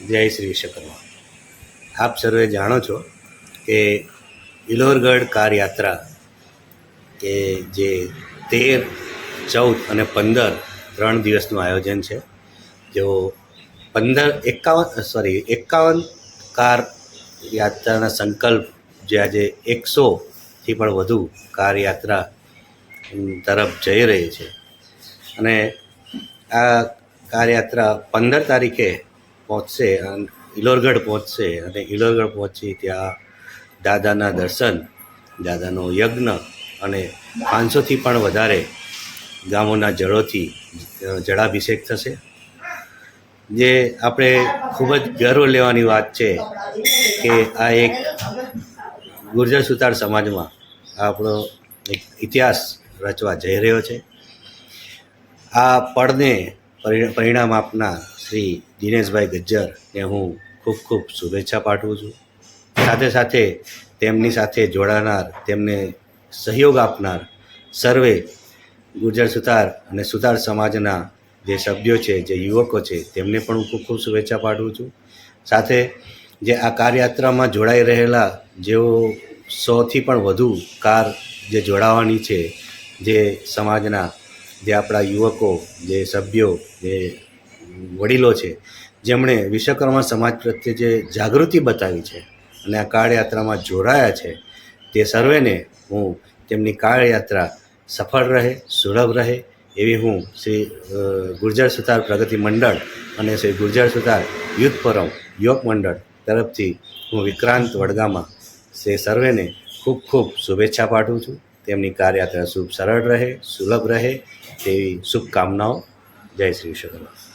જય શ્રી વિશ્વકર્મા. આપ સર્વે જાણો છો કે ઇલોરગઢ કાર યાત્રા કે જે તેર, ચૌદ અને પંદર ત્રણ દિવસનું આયોજન છે જેઓ પંદર એકાવન સોરી એકાવન કાર યાત્રાના સંકલ્પ જે આજે એકસોથી પણ વધુ કાર યાત્રા તરફ જઈ રહી છે. અને આ કાર યાત્રા પંદર તારીખે પહોંચશે અને ઇલોરગઢ પહોંચશે. અને ઇલોરગઢ પહોંચી ત્યાં દાદાના દર્શન, દાદાનો યજ્ઞ અને પાંચસોથી પણ વધારે ગામોના જળોથી જળાભિષેક થશે. જે આપણે ખૂબ જ ગર્વ લેવાની વાત છે કે આ એક ગુર્જર સુતાર સમાજમાં આપણો એક ઇતિહાસ રચવા જઈ રહ્યો છે. આ પરિ- પરિણામ આપનાર શ્રી દિનેશભાઈ ગજ્જરને હું ખૂબ ખૂબ શુભેચ્છા પાઠવું છું. સાથે સાથે તેમની સાથે જોડાનાર, તેમને સહયોગ આપનાર સર્વે ગુર્જર સુતાર અને સુતાર સમાજના જે સભ્યો છે, જે યુવકો છે, તેમને પણ હું ખૂબ ખૂબ શુભેચ્છા પાઠવું છું. સાથે જે આ કારયાત્રામાં જોડાઈ રહેલા જેઓ સોથી પણ વધુ કાર જે જોડાવાની છે, જે સમાજના, જે આપણા યુવકો, જે સભ્યો, જે વડીલો છે, જેમણે વિશ્વકર્મા સમાજ પ્રત્યે જે જાગૃતિ બતાવી છે અને આ કાળયાત્રામાં જોડાયા છે, તે સર્વેને હું તેમની કાળયાત્રા સફળ રહે, સુલભ રહે એવી હું શ્રી ગુર્જર સુતાર પ્રગતિ મંડળ અને શ્રી ગુર્જર સુતાર યુથ ફોરમ યુવક મંડળ તરફથી હું વિક્રાંત વડગામાં તે સર્વેને ખૂબ ખૂબ શુભેચ્છા પાઠવું છું. તેમની કારયાત્રા શુભ, સરળ રહે, સુલભ રહે તેવી શુભકામનાઓ જય શ્રી વિશ્વકર્મા.